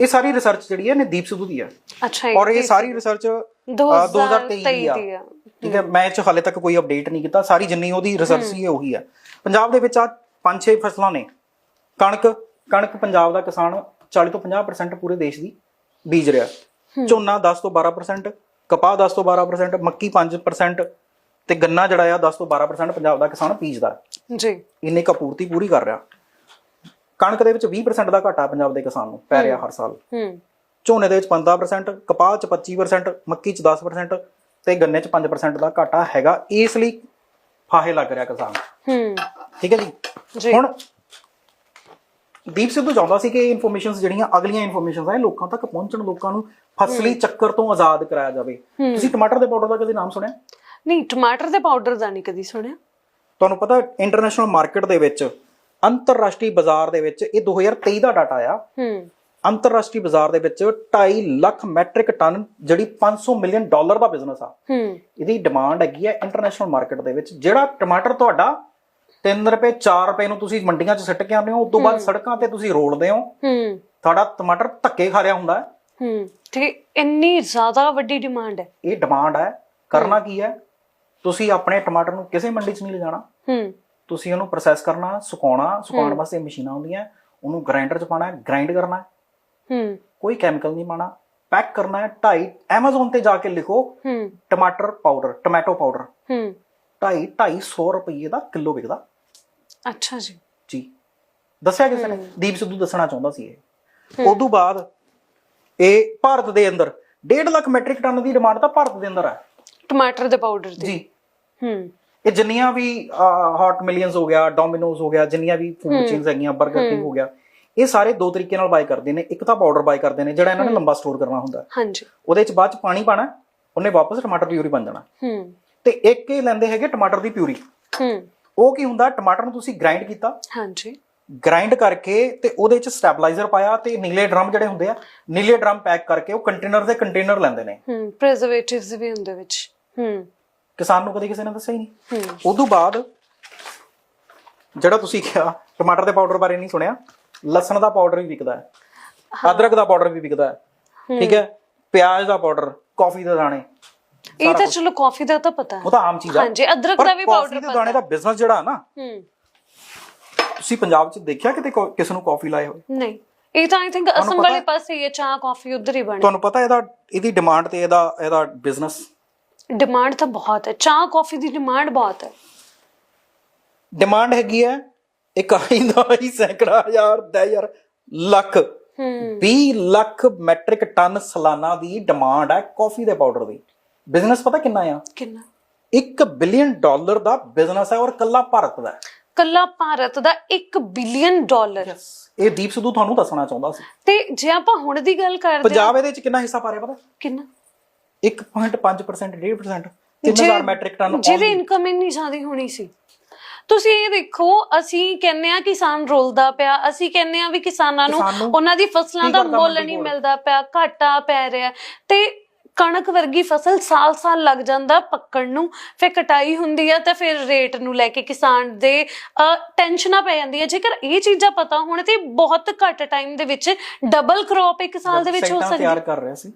ਇਹ ਸਾਰੀ ਰਿਸਰਚ ਜਿਹੜੀ ਹੈ ਨੇ ਦੀਪ ਸਿੱਧੂ ਦੀ ਹੈ ਅੱਛਾ ਔਰ ਇਹ ਸਾਰੀ ਰਿਸਰਚ 2023 ਦੀ ਆ। ਠੀਕ ਹੈ ਮੈਂ ਇਹ ਚ ਹਾਲੇ ਤੱਕ ਕੋਈ ਅਪਡੇਟ ਨਹੀਂ ਕੀਤਾ। ਸਾਰੀ ਜਿੰਨੀ ਉਹਦੀ ਰਿਸਰਚ ਸੀ ਇਹ ਉਹੀ ਹੈ ਪੰਜਾਬ ਦੇ ਵਿੱਚ ਆ ਪੰਜ ਛੇ ਫਸਲਾਂ ਨੇ। ਕਣਕ ਕਣਕ ਪੰਜਾਬ ਦਾ ਕਿਸਾਨ 40 ਤੋਂ 50% ਪੂਰੇ ਦੇਸ਼ ਦੀ ਬੀਜ ਰਿਹਾ। ਝੋਨਾ 10 ਤੋਂ 12% ਕਪਾਹ 10 ਤੋਂ 12% ਮੱਕੀ 5% ਤੇ ਗੰਨਾ ਜਿਹੜਾ ਆ 10 ਤੋਂ 12% ਪੰਜਾਬ ਦਾ ਕਿਸਾਨ ਬੀਜਦਾ। ਜੀ। ਇੰਨੇ ਕੁ ਪੂਰਤੀ ਪੂਰੀ ਕਰ ਰਿਹਾ। ਕਣਕ ਦੇ ਵਿੱਚ 20% ਦਾ ਘਾਟਾ ਪੰਜਾਬ ਦੇ ਕਿਸਾਨ ਨੂੰ ਪੈ ਰਿਹਾ ਹਰ ਸਾਲ। ਹੂੰ। ਝੋਨੇ ਦੇ ਵਿੱਚ 15% ਕਪਾਹ ਚ 25% ਮੱਕੀ ਚ 10% ਤੇ ਗੰਨੇ ਚ 5% ਦਾ ਘਾਟਾ ਹੈਗਾ। ਇਸ ਲਈ ਫਾਹੇ ਲੱਗ ਰਿਹਾ ਕਿਸਾਨ। ਹੂੰ। ਠੀਕ ਹੈ ਜੀ? ਹੁਣ ਦੀਪ ਸਿੱਧੂ ਚਾਹੁੰਦਾ ਸੀ ਕਿ ਇਨਫੋਰਮੇਸ਼ਨਸ ਜਿਹੜੀਆਂ ਅਗਲੀਆਂ ਇਨਫੋਰਮੇਸ਼ਨਸ ਆ ਲੋਕਾਂ ਤੱਕ ਪਹੁੰਚਣ ਲੋਕਾਂ ਨੂੰ ਫਸਲੀ ਚੱਕਰ ਤੋਂ ਆਜ਼ਾਦ ਕਰਾਇਆ ਜਾਵੇ। ਤੁਸੀਂ ਟਮਾਟਰ ਦੇ ਪਾਊਡਰ ਦਾ ਕਦੇ ਨਾਮ ਸੁਣਿਆ? ਨਹੀਂ ਟਮਾਟਰ ਦੇ ਪਾਊਡਰ ਦਾ ਨਹੀਂ ਕਦੀ ਸੁਣਿਆ। ਤੁਹਾਨੂੰ ਪਤਾ ਇੰਟਰਨੈਸ਼ਨਲ ਮਾਰਕੀਟ ਦੇ ਵਿੱਚ ਅੰਤਰਰਾਸ਼ਟਰੀ ਬਾਜ਼ਾਰ ਦੇ ਵਿੱਚ ਇਹ 2023 ਦਾ ਡਾਟਾ ਆ। ਹੂੰ। ਅੰਤਰਰਾਸ਼ਟਰੀ ਬਾਜ਼ਾਰ ਦੇ ਵਿੱਚ 2.5 ਲੱਖ ਮੈਟ੍ਰਿਕ ਟਨ ਜਿਹੜੀ 500 ਮਿਲੀਅਨ ਡਾਲਰ ਦਾ ਬਿਜ਼ਨਸ ਆ। ਹੂੰ। ਇਹਦੀ ਡਿਮਾਂਡ ਹੈਗੀ ਹੈ ਇੰਟਰਨੈਸ਼ਨਲ ਮਾਰਕੀਟ ਦੇ ਵਿੱਚ। ਜਿਹੜਾ ਟਮਾਟਰ ਤੁਹਾਡਾ 3 ਰੁਪਏ 4 ਰੁਪਏ ਨੂੰ ਤੁਸੀਂ ਮੰਡੀਆਂ 'ਚ ਸਿੱਟ ਕੇ ਆਉਂਦੇ ਹੋ ਉਸ ਤੋਂ ਬਾਅਦ ਸੜਕਾਂ ਤੇ ਤੁਸੀਂ ਰੋਲਦੇ ਹੋ। ਹੂੰ। ਤੁਹਾਡਾ ਟਮਾਟਰ ਧੱਕੇ ਖਾ ਰਿਹਾ ਹੁੰਦਾ ਹੈ। ਹੂੰ। ਤੇ ਇੰਨੀ ਜ਼ਿਆਦਾ ਵੱਡੀ ਡਿਮਾਂਡ ਹੈ। ਇਹ ਡਿਮਾਂਡ ਹੈ। ਕਰਨਾ ਕੀ ਹੈ? ਤੁਸੀਂ ਆਪਣੇ ਟਮਾਟਰ ਨੂੰ ਕਿਸੇ ਮੰਡੀ 'ਚ ਨਹੀਂ ਲਿਜਾਣਾ। ਹੂੰ। ਤੁਸੀਂ ਉਹਨੂੰ ਪ੍ਰੋਸੈਸ ਕਰਨਾ ਸੁਕਾਉਣਾ ਸੁਕਾਉਣ ਵਾਸਤੇ ਮਸ਼ੀਨਾਂ ਹੁੰਦੀਆਂ ਉਹਨੂੰ ਗ੍ਰਾਈਂਡਰ 'ਚ ਪਾਣਾ ਗ੍ਰਾਈਂਡ ਕਰਨਾ। ਹੈ। ਕੋਈ ਕੈਮੀਕਲ ਨਹੀਂ ਪਾਣਾ ਪੈਕ ਕਰਨਾ ਹੈ 2.5 Amazon ਤੇ ਜਾ ਕੇ ਲਿਖੋ ਹੂੰ। ਟਮਾਟਰ ਪਾਊਡਰ ਟੋਮੈਟੋ ਪਾਊਡਰ ਹੂੰ। 2.5 250 ਰੁਪਏ ਦਾ ਕਿਲੋ ਵਿਕਦਾ। ਅੱਛਾ ਜੀ। ਜੀ। ਦੱਸਿਆ ਕਿਸੇ ਨੇ? ਦੀਪ ਸਿੱਧੂ ਦੱਸਣਾ ਚਾਹੁੰਦਾ ਸੀ ਇਹ। ਉਦੋਂ ਬਾਅਦ ਇਹ ਭਾਰਤ ਦੇ ਅੰਦਰ 1.5 ਲੱਖ ਮੈਟ੍ਰਿਕ ਟਨ ਦੀ ਡਿਮਾਂਡ ਤਾਂ ਭਾਰਤ ਦੇ ਅੰਦਰ ਹੈ। ਟਮਾਟਰ ਦੇ ਪਾਊਡਰ ਦੀ ਜੀ। ਹੂੰ। ਇਹ ਜਿੰਨੀਆਂ ਵੀ ਹਾਟ ਮਿਲੀਅਨਸ ਹੋ ਗਿਆ ਡੋਮਿਨੋਜ਼ ਹੋ ਗਿਆ ਜਿੰਨੀਆਂ ਵੀ ਫੂਡ ਚੇਨਸ ਹੈਗੀਆਂ 버ਗਰ ਕਿੰਗ ਹੋ ਗਿਆ ਇਹ ਸਾਰੇ ਦੋ ਤਰੀਕੇ ਨਾਲ ਬਾਈ ਕਰਦੇ ਨੇ। ਇੱਕ ਤਾਂ ਪਾਊਡਰ ਬਾਈ ਕਰਦੇ ਨੇ ਜਿਹੜਾ ਇਹਨਾਂ ਨੇ ਲੰਬਾ ਸਟੋਰ ਕਰਨਾ ਹੁੰਦਾ। ਹਾਂਜੀ। ਉਹਦੇ ਚ ਬਾਅਦ ਚ ਪਾਣੀ ਪਾਣਾ ਉਹਨੇ ਵਾਪਸ ਟਮਾਟਰ ਪਿਊਰੀ ਬਣ ਜਾਣਾ। ਹੂੰ। ਤੇ ਇੱਕ ਇਹ ਲੈਂਦੇ ਹੈਗੇ ਟਮਾਟਰ ਦੀ ਪਿਊਰੀ ਹੂੰ। ਉਹ ਕੀ ਹੁੰਦਾ ਟਮਾਟਰ ਨੂੰ ਤੁਸੀਂ ਗ੍ਰਾਈਂਡ ਕੀਤਾ। ਹਾਂਜੀ। ਗ੍ਰਾਈਂਡ ਕਰਕੇ ਤੇ ਉਹਦੇ ਚ ਸਟੈਬਲਾਈਜ਼ਰ ਪਾਇਆ ਤੇ ਨੀਲੇ ਡਰਮ ਜਿਹੜੇ ਹੁੰਦੇ ਆ ਨੀਲੇ ਡਰਮ ਪੈਕ ਕਰਕੇ ਉਹ ਕੰਟੇਨਰ ਦੇ ਕੰਟੇਨਰ ਲੈਂਦੇ ਨੇ। ਹੂੰ ਪ੍ਰੀਜ਼ਰਵੇਟਿਵਸ ਵੀ ਹੁੰਦੇ ਵਿੱਚ। ਹੂੰ। ਕਿਸਾਨ ਨੂੰ ਕਦੇ ਕਿਸੇ ਨੇ ਦੱਸਿਆ ਹੀ ਨਹੀਂ। ਹੂੰ। ਉਦੋਂ ਬਾਅਦ ਜਿਹੜਾ ਤੁਸੀਂ ਕਿਹਾ ਟਮਾਟਰ ਦੇ ਪਾਊਡਰ ਬਾਰੇ ਨਹੀਂ ਸੁਣਿਆ ਲਸਣ ਦਾ ਪਾਊਡਰ ਵੀ ਵਿਕਦਾ ਹੈ ਅਦਰਕ ਦਾ ਪਾਊਡਰ ਵੀ ਵਿਕਦਾ ਹੈ ਠੀਕ ਹੈ? ਪਿਆਜ਼ ਦਾ ਪਾਊਡਰ ਕਾਫੀ ਦੇ ਦਾਣੇ ਇਹ ਤਾਂ ਚਲੋ ਕਾਫੀ ਦਾ ਤਾਂ ਪਤਾ ਹੈ। ਉਹ ਤਾਂ ਆਮ ਚੀਜ਼ ਆ। ਹਾਂਜੀ, ਅਦਰਕ ਦਾ ਵੀ coffee powder ਦੇ ਦਾਣੇ ਦਾ ਬਿਜ਼ਨਸ ਜਿਹੜਾ ਨਾ ਹੂੰ। ਤੁਸੀਂ ਪੰਜਾਬ 'ਚ ਦੇਖਿਆ ਕਿਤੇ ਕਿਸੇ ਨੂੰ ਕਾਫੀ ਲਾਏ ਹੋਏ? ਨਹੀਂ। ਇਹ ਤਾਂ ਆਈ ਥਿੰਕ ਅਸਮ ਪਤਾ ਵਾਲੇ ਹੈ? ਪਾਸੇ ਹੀ ਹੈ ਚਾਹ ਕਾਫੀ ਉਧਰ ਹੀ ਬਣੀ। ਤੁਹਾਨੂੰ ਪਤਾ ਇਹਦਾ ਇਹਦੀ ਡਿਮਾਂਡ ਤੇ ਇਹਦਾ ਇਹਦਾ ਬਿਜ਼ਨਸ ਡਿਮਾਂਡ ਤਾਂ ਬਹੁਤ ਹੈ। ਚਾਹ ਕਾਫੀ ਦੀ ਡਿਮਾਂਡ ਬਹੁਤ ਹੈ। ਡਿਮਾਂਡ ਹੈਗੀ ਹੈ। ਇਕਾਈ ਦਾ ਹੀ ਸੈਂਕੜਾ ਹਜ਼ਾਰ ਦਸ ਹਜ਼ਾਰ ਲੱਖ। ਹੂੰ। 20 ਲੱਖ ਮੈਟ੍ਰਿਕ ਟਨ ਸਾਲਾਨਾ ਦੀ ਡਿਮਾਂਡ ਹੈ ਕਾਫੀ ਦੇ ਪਾਊਡਰ ਦੀ। ਬਿਜ਼ਨਸ ਪਤਾ ਕਿੰਨਾ ਆ? ਕਿੰਨਾ? 1 ਬਿਲੀਅਨ ਡਾਲਰ ਦਾ ਬਿਜ਼ਨਸ ਹੈ ਔਰ ਕੱਲਾ ਭਾਰਤ ਦਾ ਕੱਲਾ ਭਾਰਤ ਦਾ 1 ਬਿਲੀਅਨ ਡਾਲਰ ਇਹ ਦੀਪ ਸਿੱਧੂ ਤੁਹਾਨੂੰ ਦੱਸਣਾ ਚਾਹੁੰਦਾ ਸੀ। ਤੇ ਜੇ ਆਪਾਂ ਹੁਣ ਦੀ ਗੱਲ ਕਰਦੇ ਪੰਜਾਬ ਇਹਦੇ ਵਿੱਚ ਕਿੰਨਾ ਹਿੱਸਾ ਪਾ ਰਿਹਾ ਪਤਾ? ਕਿੰਨਾ? 1.5% 1.5% 3000 ਮੈਟ੍ਰਿਕ ਟਨ ਜਿਹਦੀ ਇਨਕਮ ਇੰਨੀ ਜ਼ਿਆਦਾ ਹੋਣੀ ਸੀ। ਤੁਸੀਂ ਇਹ ਦੇਖੋ ਅਸੀਂ ਕਹਿੰਨੇ ਆ ਕਿਸਾਨ ਰੋਲਦਾ ਪਿਆ ਅਸੀਂ ਕਹਿੰਨੇ ਆ ਵੀ ਕਿਸਾਨਾਂ ਨੂੰ ਉਹਨਾਂ ਦੀ ਫਸਲਾਂ ਦਾ ਮੁੱਲ ਨਹੀਂ? ਮਿਲਦਾ ਪਿਆ ਘਾਟਾ ਪੈ ਰਿਹਾ। ਤੇ ਕਣਕ ਵਰਗੀ ਫਸਲ ਸਾਲ-ਸਾਲ ਲੱਗ ਜਾਂਦਾ ਪੱਕਣ ਨੂੰ ਫਿਰ ਕਟਾਈ ਹੁੰਦੀ ਆ ਤਾਂ ਫਿਰ ਰੇਟ ਨੂੰ ਲੈ ਕੇ ਕਿਸਾਨ ਦੇ ਟੈਨਸ਼ਨਾਂ ਪੈ ਜਾਂਦੀਆਂ। ਜੇਕਰ ਇਹ ਚੀਜ਼ਾਂ ਪਤਾ ਹੋਣ ਤੇ ਬਹੁਤ ਘੱਟ ਟਾਈਮ ਦੇ ਵਿੱਚ ਡਬਲ ਕ੍ਰੌਪ ਇੱਕ ਸਾਲ ਦੇ ਵਿੱਚ ਹੋ ਵੈਬਸਾਈਟਾਂ ਤਿਆਰ ਸਕਦੀ ਕਰ ਰਿਹਾ ਸੀ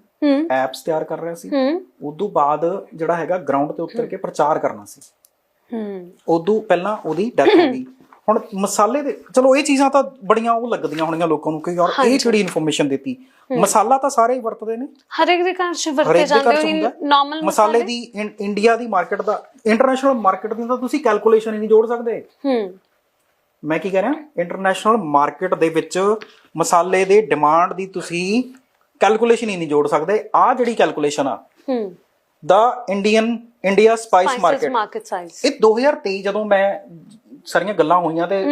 ਐਪਸ ਤਿਆਰ ਕਰ ਰਿਹਾ ਸੀ। ਉਦੋਂ ਬਾਅਦ ਜਿਹੜਾ ਹੈਗਾ ਗਰਾਊਂਡ ਤੇ ਉਤਰ ਕੇ ਪ੍ਰਚਾਰ ਕਰਨਾ ਸੀ। ਹੂੰ। ਉਦੋਂ ਪਹਿਲਾਂ ਉਹਦੀ ਡੈਥ ਹੋ ਗਈ। ਹੁਣ ਮਸਾਲੇ ਦੇ ਚਲੋ ਇਹ ਚੀਜ਼ਾਂ ਤਾਂ ਬੜੀਆਂ ਉਹ ਲੱਗਦੀਆਂ ਹੋਣੀਆਂ ਲੋਕਾਂ ਨੂੰ ਕਿ ਯਾਰ ਇਹ ਕਿਹੜੀ ਇਨਫੋਰਮੇਸ਼ਨ ਦਿੱਤੀ? ਮਸਾਲਾ ਤਾਂ ਸਾਰੇ ਹੀ ਵਰਤਦੇ ਨੇ। ਹਰ ਇੱਕ ਦੇ ਘਰ 'ਚ ਵਰਤੇ ਹਰੇਕ ਜਾਂਦੇ ਹੁੰਦਾ। ਨਾਰਮਲ ਮਸਾਲੇ ਦੀ ਇੰਡੀਆ ਦੀ ਮਾਰਕੀਟ ਦਾ ਇੰਟਰਨੈਸ਼ਨਲ ਮਾਰਕੀਟ ਦੀ ਤਾਂ ਤੁਸੀਂ ਕੈਲਕੂਲੇਸ਼ਨ ਹੀ ਨਹੀਂ ਜੋੜ ਸਕਦੇ। ਹੂੰ। ਮੈਂ ਕੀ ਕਹਿ ਰਿਹਾ? ਇੰਟਰਨੈਸ਼ਨਲ ਮਾਰਕੀਟ ਦੇ ਵਿੱਚ ਮਸਾਲੇ ਦੇ ਡਿਮਾਂਡ ਦੀ ਤੁਸੀਂ ਕੈਲਕੂਲੇਸ਼ਨ ਹੀ ਨਹੀਂ ਜੋੜ ਸਕਦੇ। ਆ ਜਿਹੜੀ ਕੈਲਕੂਲੇਸ਼ਨ ਆ ਹੂੰ। ਦਾ ਇੰਡੀਅਨ ਇੰਡੀਆ ਸਪਾਈਸ ਮਾਰਕੀਟ ਇਹ 2023 ਜਦੋਂ ਮੈਂ ਸਾਰੀਆਂ ਗੱਲਾਂ ਹੋਈਆਂ ਤੇ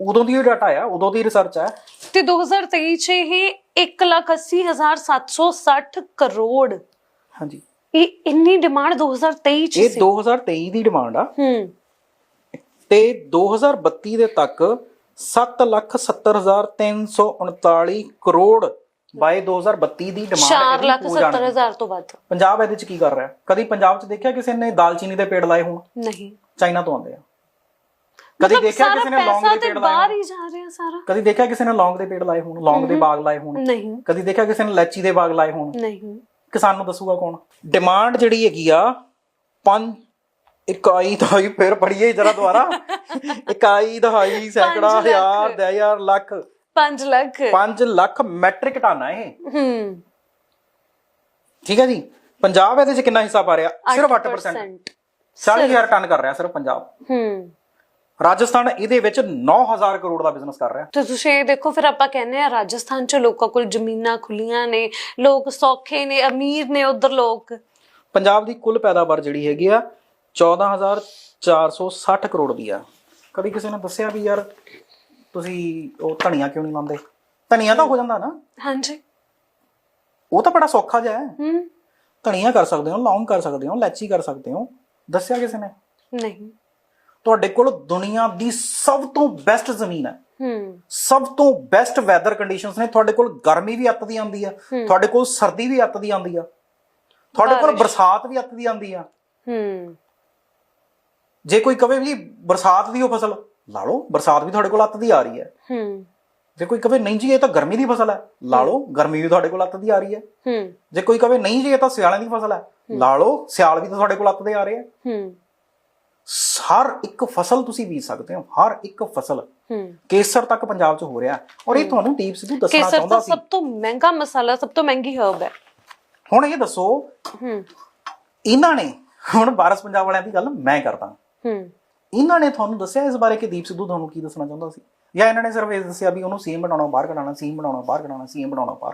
ਉਦੋਂ ਦੀ ਡਾਟਾ ਆ ਉਦੋਂ ਦੀ ਰਿਸਰਚ ਆ। ਤੇ 2023 ਚ ਇਹ 180760 ਕਰੋੜ। ਹਾਂਜੀ। ਇਹ ਇੰਨੀ ਡਿਮਾਂਡ 2023 ਚ ਇਹ ਸੀ। 2023 ਦੀ ਡਿਮਾਂਡ ਆ। ਹੂੰ। ਤੇ 2032 ਦੇ ਤੱਕ 770339 ਕਰੋੜ ਬਾਈ 2032 ਦੀ ਡਿਮਾਂਡ 4 ਲੱਖ 70 ਹਜ਼ਾਰ ਤੋਂ ਵੱਧ। ਪੰਜਾਬ ਇਹਦੇ ਚ ਕੀ ਕਰ ਰਿਹਾ? ਕਦੀ ਪੰਜਾਬ ਚ ਦੇਖਿਆ ਕਿਸੇ ਨੇ ਦਾਲਚੀਨੀ ਦੇ ਪੇੜ ਲਾਏ ਹੋਣ? ਨਹੀਂ। ਚਾਈਨਾ ਤੋਂ ਆਉਂਦੇ ਆ। ਕਦੀ ਦੇਖਿਆ ਕਿਸੇ ਨੇ ਲੌਂਗ ਦੇ ਪੇੜ ਲਾਏ ਬਾਹਰ? ਹੀ ਜਾ ਰਿਹਾ ਸਾਰਾ। ਕਦੀ ਦੇਖਿਆ ਕਿਸੇ ਨੇ ਲੌਂਗ ਦੇ ਪੇੜ ਲਾਏ ਹੋਣ? ਲੌਂਗ ਦੇ ਬਾਗ ਲਾਏ ਹੋਣ? ਨਹੀਂ। ਕਦੀ ਦੇਖਿਆ ਕਿਸੇ ਨੇ ਲੈਚੀ ਦੇ ਬਾਗ ਲਾਏ ਹੋਣ? ਨਹੀਂ। ਕਿਸਾਨ ਨੂੰ ਦੱਸੂਗਾ ਕੌਣ? ਡਿਮਾਂਡ ਜਿਹੜੀ ਹੈਗੀ ਆ 5 ਇਕਾਈ ਦਹਾਈ ਫਿਰ ਪੜੀਏ ਜਰਾ ਦੁਬਾਰਾ। ਇਕਾਈ ਦਹਾਈ ਸੈਂਕੜਾ। ਹਜ਼ਾਰ ਦਸ ਹਜ਼ਾਰ ਲੱਖ। 5 ਲੱਖ। 5 ਲੱਖ ਮੈਟ੍ਰਿਕ ਟਨ ਆ ਇਹ। ਹੂੰ। ਠੀਕ ਹੈ ਜੀ? ਪੰਜਾਬ ਇਹਦੇ ਚ ਕਿੰਨਾ ਹਿੱਸਾ ਪਾ ਰਿਹਾ? ਸਿਰਫ 8% 40000 ਟਨ ਕਰ ਰਿਹਾ ਸਿਰਫ ਪੰਜਾਬ। ਹੂੰ। ਰਾਜਸਥਾਨ ਇਹਦੇ ਵਿੱਚ 9000 ਕਰੋੜ ਦਾ ਬਿਜ਼ਨਸ ਕਰ ਰਿਹਾ। ਤੇ ਤੁਸੀਂ ਇਹ ਦੇਖੋ ਫਿਰ ਆਪਾਂ ਕਹਿੰਦੇ ਆ ਰਾਜਸਥਾਨ ਚ ਲੋਕਾਂ ਕੋਲ ਜ਼ਮੀਨਾਂ ਖੁੱਲੀਆਂ ਨੇ ਲੋਕ ਸੌਖੇ ਨੇ ਅਮੀਰ ਨੇ ਉਧਰ ਲੋਕ। ਪੰਜਾਬ ਦੀ ਕੁੱਲ ਪੈਦਾਵਾਰ ਜਿਹੜੀ ਹੈਗੀ ਆ 14460 ਕਰੋੜ ਦੀ ਆ। ਕਦੀ ਕਿਸੇ ਨੇ ਦੱਸਿਆ ਵੀ ਯਾਰ ਤੁਸੀਂ ਉਹ ਧਨੀਆ ਕਿਉਂ ਨਹੀਂ ਲਾਉਂਦੇ? ਧਨੀਆ ਤਾਂ ਹੋ ਜਾਂਦਾ ਨਾ। ਹਾਂਜੀ। ਉਹ ਤਾਂ ਬੜਾ ਸੌਖਾ ਜਿਹਾ ਹੈ। ਹੂੰ। ਧਨੀਆ ਕਰ ਸਕਦੇ ਹੋ ਲੌਂਗ ਕਰ ਸਕਦੇ ਹੋ ਲੈਚੀ ਕਰ ਸਕਦੇ ਹੋ। ਦੱਸਿਆ ਕਿਸੇ ਨੇ? ਨਹੀਂ। ਤੁਹਾਡੇ ਕੋਲ ਦੁਨੀਆ ਦੀ ਸਭ ਤੋਂ ਬੈਸਟ ਜ਼ਮੀਨ ਹੈ। ਹੂੰ। ਸਭ ਤੋਂ ਬੈਸਟ ਵੈਦਰ ਕੰਡੀਸ਼ਨਸ ਨੇ। ਤੁਹਾਡੇ ਕੋਲ ਗਰਮੀ ਵੀ ਅੱਤ ਦੀ ਆਉਂਦੀ ਆ। ਤੁਹਾਡੇ ਕੋਲ ਸਰਦੀ ਵੀ ਅੱਤ ਦੀ ਆਉਂਦੀ ਆ। ਤੁਹਾਡੇ ਕੋਲ ਬਰਸਾਤ ਵੀ ਅੱਤ ਦੀ ਆਉਂਦੀ ਆ। ਹੂੰ। ਜੇ ਕੋਈ ਕਵੇ ਵੀ ਬਰਸਾਤ ਦੀ ਉਹ ਫਸਲ ਲਾ ਲਓ ਬਰਸਾਤ ਵੀ ਤੁਹਾਡੇ ਕੋਲ ਅੱਤ ਦੀ ਆ ਰਹੀ ਹੈ। ਹੂੰ। ਜੇ ਕੋਈ ਕਵੇ ਨਹੀਂ ਜੀ ਇਹ ਤਾਂ ਗਰਮੀ ਦੀ ਫਸਲ ਹੈ। ਲਾ ਲਓ ਗਰਮੀ ਵੀ ਤੁਹਾਡੇ ਕੋਲ ਅੱਤ ਦੀ ਆ ਰਹੀ ਹੈ। ਹੂੰ। ਜੇ ਕੋਈ ਕਵੇ ਨਹੀਂ ਜੀ ਇਹ ਤਾਂ ਸਿਆਲਾਂ ਦੀ ਫਸਲ ਹੈ। ਲਾ ਲਓ ਸਿਆਲ ਵੀ ਤਾਂ ਤੁਹਾਡੇ ਕੋਲ ਅੱਤ ਦੇ ਆ ਰਹੇ ਆ ਹੂੰ। ਹਰ ਇੱਕ ਫਸਲ ਤੁਸੀਂ ਬੀਜ ਸਕਦੇ ਹੋ ਹਰ ਇੱਕ ਫਸਲ। ਕੇਸਰ ਤੱਕ ਪੰਜਾਬ 'ਚ ਹੋ ਰਿਹਾ। ਔਰ ਇਹ ਤੁਹਾਨੂੰ ਦੀਪ ਸਿੱਧੂ ਦੱਸਣਾ ਕੇਸਰ ਚਾਹੁੰਦਾ ਸੀ। ਸਭ ਤੋਂ ਮਹਿੰਗਾ ਮਸਾਲਾ ਸਭ ਤੋਂ ਮਹਿੰਗੀ ਹਰਬ ਹੈ। ਹੁਣ ਇਹ ਦੱਸੋ ਇਹਨਾਂ ਨੇ ਹੁਣ ਬਾਰਸ ਪੰਜਾਬ ਵਾਲਿਆਂ ਦੀ ਗੱਲ ਮੈਂ ਕਰਦਾ। ਇਹਨਾਂ ਨੇ ਤੁਹਾਨੂੰ ਦੱਸਿਆ ਇਸ ਬਾਰੇ ਕਿ ਦੀਪ ਸਿੱਧੂ ਤੁਹਾਨੂੰ ਕੀ ਦੱਸਣਾ ਚਾਹੁੰਦਾ ਸੀ? ਜਾਂ ਇਹਨਾਂ ਨੇ ਸਿਰਫ ਇਹ ਦੱਸਿਆ ਵੀ ਉਹਨੂੰ ਸੀਐਮ ਬਣਾਉਣਾ ਬਾਹਰ ਕਢਾਉਣਾ ਸੀਐਮ ਬਣਾਉਣਾ ਬਾਹਰ ਕਢਾਉਣਾ ਸੀਐਮ ਬਣਾਉਣਾ ਬਾਹਰ